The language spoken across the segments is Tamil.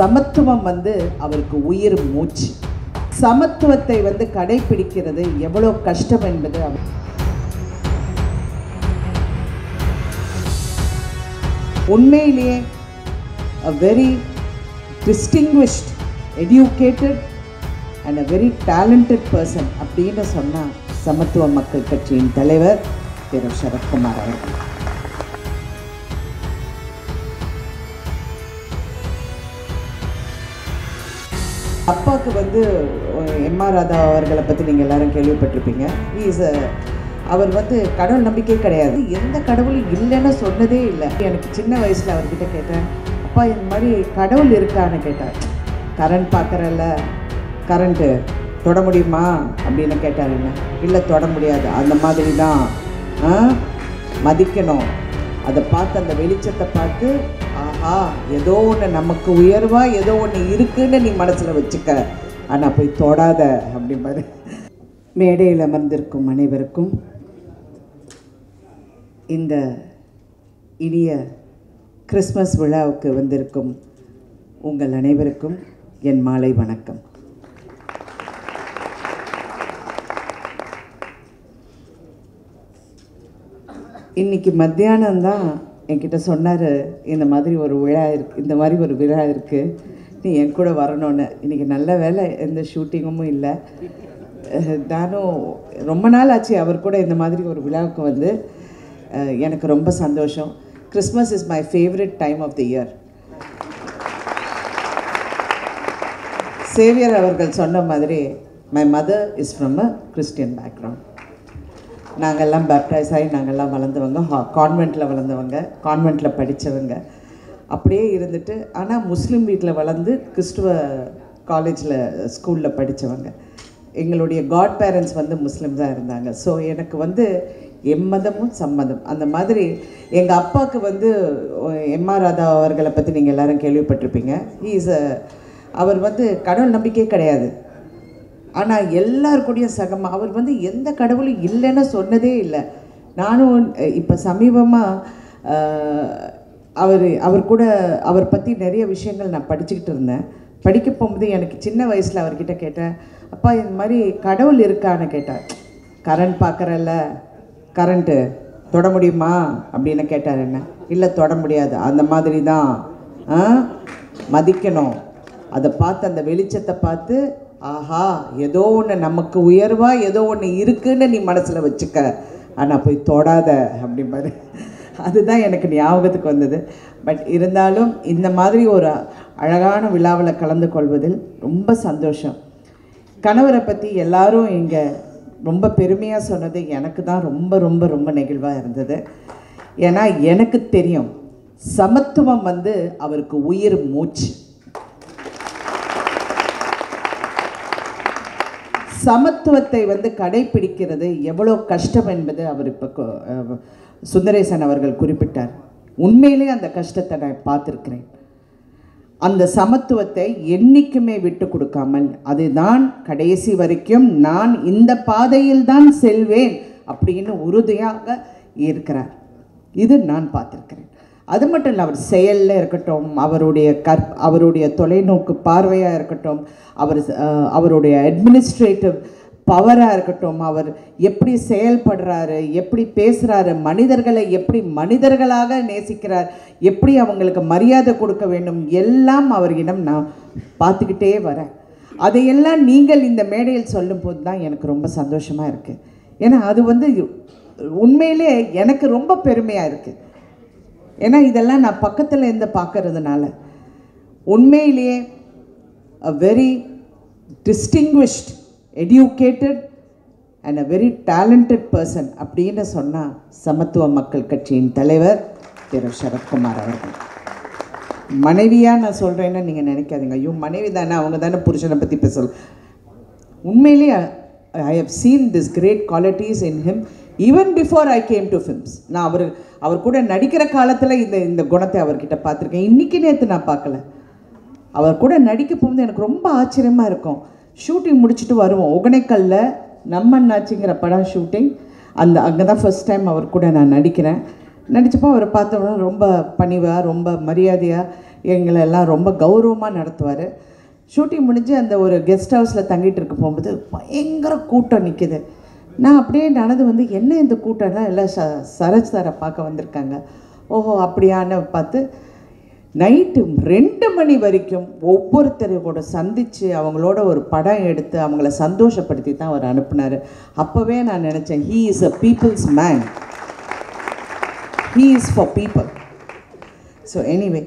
சமத்துவம் வந்து அவருக்கு உயிர் மூச்சு. சமத்துவத்தை வந்து கடைபிடிக்கிறது எவ்வளோ கஷ்டம் என்பது அவர் உண்மையிலேயே a very distinguished educated and a very talented person அப்படின்னு சொன்னால் சமத்துவ மக்கள் கட்சியின் தலைவர் திரு சரத்குமார் அவர்கள். அப்பாவுக்கு வந்து எம்ஆர் ராதா அவர்களை பற்றி நீங்கள் எல்லாரும் கேள்விப்பட்டிருப்பீங்க. இஸ் அவர் வந்து கடவுள் நம்பிக்கை கிடையாது. எந்த கடவுளும் இல்லைன்னு சொன்னதே இல்லை. எனக்கு சின்ன வயசில் அவர்கிட்ட கேட்டேன் அப்பா இந்த மாதிரி கடவுள் இருக்கான்னு கேட்டார். கரண்ட் பார்க்குறல்ல கரண்ட்டு தொட முடியுமா? அப்படின்னு கேட்டார் என்ன. இல்லை தொட முடியாது. அந்த மாதிரி தான் மதிக்கணும். அதை பார்த்து அந்த வெளிச்சத்தை பார்த்து ஆஹா ஏதோ ஒன்று நமக்கு உயர்வாக ஏதோ ஒன்று இருக்குன்னு நீ மனசில் வச்சுக்க. ஆனால் போய் தொடாத அப்படிம்பாரு. மேடையில் அமர்ந்திருக்கும் அனைவருக்கும் இந்த இனிய கிறிஸ்மஸ் விழாவுக்கு வந்திருக்கும் உங்கள் அனைவருக்கும் என் மாலை வணக்கம். இன்றைக்கி மத்தியானம் தான் என்கிட்ட சொன்னார் இந்த மாதிரி ஒரு விழா இருக்கு இந்த மாதிரி ஒரு விழா இருக்குது நீ என் கூட வரணும்னு. இன்னைக்கு நல்ல வேலை எந்த ஷூட்டிங்கும் இல்லை. நானும் ரொம்ப நாள் ஆச்சு அவர் கூட இந்த மாதிரி ஒரு விழாவுக்கு வந்து. எனக்கு ரொம்ப சந்தோஷம். Christmas is my favourite time of the year Xavier அவர்கள் சொன்ன மாதிரி my mother is from a Christian background நாங்கள்லாம் பேப்டைஸ் ஆகி நாங்கள்லாம் வளர்ந்தவங்க. ஹா கான்வெண்ட்டில் வளர்ந்தவங்க. கான்வெண்ட்டில் படித்தவங்க அப்படியே இருந்துட்டு ஆனால் முஸ்லீம் வீட்டில் வளர்ந்து கிறிஸ்துவ காலேஜில் ஸ்கூலில் படித்தவங்க எங்களுடைய காட் பேரண்ட்ஸ் வந்து முஸ்லீம் தான் இருந்தாங்க. ஸோ எனக்கு வந்து எம்மதமும் சம்மதம் அந்த மாதிரி எங்கள் அப்பாவுக்கு வந்து எம் ஆர் ராதா அவர்களை பற்றி நீங்கள் எல்லாரும் கேள்விப்பட்டிருப்பீங்க. இஸ் அவர் வந்து கடவுள் நம்பிக்கை கிடையாது. ஆனால் எல்லார் சகமாக அவர் வந்து எந்த கடவுளும் இல்லைன்னு சொன்னதே இல்லை. நானும் இப்போ சமீபமாக அவர் அவர் கூட அவர் பற்றி நிறைய விஷயங்கள் நான் படிச்சுக்கிட்டு இருந்தேன். படிக்க போகும்போது எனக்கு சின்ன வயசில் அவர்கிட்ட கேட்டேன் அப்பா இந்த மாதிரி கடவுள் இருக்கான்னு கேட்டார். கரண்ட் பார்க்குறல்ல கரண்ட்டு தொட முடியுமா? அப்படின்னு கேட்டார் என்ன. இல்லை தொட முடியாது. அந்த மாதிரி தான் ஆ? மதிக்கணும். அதை பார்த்து அந்த வெளிச்சத்தை பார்த்து ஆஹா ஏதோ ஒன்று நமக்கு உயர்வாக ஏதோ ஒன்று இருக்குன்னு நீ மனசில் வச்சுக்க. ஆனால் போய் தொடாத அப்படிம்பாரு. அதுதான் எனக்கு ஞாபகத்துக்கு வந்தது. பட் இருந்தாலும் இந்த மாதிரி ஒரு அழகான விழாவில் கலந்து கொள்வதில் ரொம்ப சந்தோஷம். கணவரை பற்றி எல்லாரும் இங்கே ரொம்ப பெருமையாக சொன்னது எனக்கு தான் ரொம்ப ரொம்ப ரொம்ப நெகிழ்வாக இருந்தது. ஏன்னா எனக்கு தெரியும் சமத்துவம் வந்து அவருக்கு உயிர் மூச்சு. சமத்துவத்தை வந்து கடைபிடிக்கிறது எவ்வளோ கஷ்டம் என்பது அவர் இப்போ சுந்தரேசன் அவர்கள் குறிப்பிட்டார். உண்மையிலே அந்த கஷ்டத்தை நான் பார்த்துருக்கிறேன். அந்த சமத்துவத்தை என்றைக்குமே விட்டு கொடுக்காமல் அதுதான் கடைசி வரைக்கும் நான் இந்த பாதையில் தான் செல்வேன் அப்படின்னு உறுதியாக இருக்கிறார். இது நான் பார்த்துருக்கிறேன். அது மட்டும் இல்லை அவர் செயலில் இருக்கட்டும் அவருடைய கற் அவருடைய தொலைநோக்கு பார்வையாக இருக்கட்டும் அவர் அவருடைய அட்மினிஸ்ட்ரேட்டிவ் பவராக இருக்கட்டும் அவர் எப்படி செயல்படுறாரு எப்படி பேசுகிறாரு மனிதர்களை எப்படி மனிதர்களாக நேசிக்கிறார் எப்படி அவங்களுக்கு மரியாதை கொடுக்க வேண்டும் எல்லாம் அவர்களிடம் நான் பார்த்துக்கிட்டே வரேன். அதையெல்லாம் நீங்கள் இந்த மேடையில் சொல்லும்போது தான் எனக்கு ரொம்ப சந்தோஷமாக இருக்குது ஏன்னா அது வந்து உண்மையிலே எனக்கு ரொம்ப பெருமையாக இருக்குது ஏன்னா இதெல்லாம் நான் பக்கத்தில் இருந்து பார்க்கறதுனால. உண்மையிலேயே a very distinguished educated and a very talented person அப்படின்னு சொன்னால் சமத்துவ மக்கள் கட்சியின் தலைவர் திரு. சரத்குமார் அவர்கள். மனைவியாக நான் சொல்கிறேன்னு நீங்கள் நினைக்காதீங்க. ஐயோ மனைவி தானே அவங்க தானே புருஷனை பற்றி பேசல. உண்மையிலேயே I have seen this great qualities in him even before I came to films நான் அவர் அவர் கூட நடிக்கிற காலத்தில் இந்த இந்த குணத்தை அவர்கிட்ட பார்த்துருக்கேன். இன்றைக்கி நேற்று நான் பார்க்கல. அவர் கூட நடிக்க போகும்போது எனக்கு ரொம்ப ஆச்சரியமாக இருக்கும். ஷூட்டிங் முடிச்சுட்டு வருவோம். ஒகனைக்கல்ல நம்ம அண்ணாச்சிங்கிற படம் ஷூட்டிங் அந்த அங்கே தான் ஃபர்ஸ்ட் டைம் அவர் கூட நான் நடிக்கிறேன். நடித்தப்போ அவரை பார்த்தோம்னா ரொம்ப பணிவாக ரொம்ப மரியாதையாக எங்களை எல்லாம் ரொம்ப கௌரவமாக நடத்துவார். ஷூட்டிங் முடிஞ்சு அந்த ஒரு கெஸ்ட் ஹவுஸில் தங்கிட்டு இருக்க போகும்போது பயங்கர கூட்டம் நிற்கிது நான் அப்படியே நடந்து வந்து என்ன இந்த கூட்டம்லாம் எல்லாம் ச சரஜ் சாரை பார்க்க வந்திருக்காங்க? ஓஹோ அப்படியான்னு பார்த்து நைட்டு ரெண்டு மணி வரைக்கும் ஒவ்வொருத்தரையும் கூட சந்தித்து அவங்களோட ஒரு படம் எடுத்து அவங்கள சந்தோஷப்படுத்தி தான் அவர் அனுப்புனார். அப்போவே நான் நினச்சேன் he is a people's man he is for people so anyway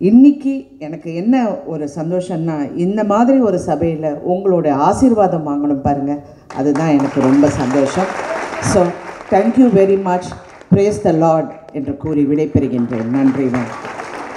இன்னைக்கு எனக்கு என்ன ஒரு சந்தோஷம்னா இந்த மாதிரி ஒரு சபையில் உங்களுடைய ஆசீர்வாதம் வாங்கணும் பாருங்கள் அதுதான் எனக்கு ரொம்ப சந்தோஷம். So thank you very much praise the Lord என்று கூறி விடைபெறுகின்றேன். நன்றி மேம்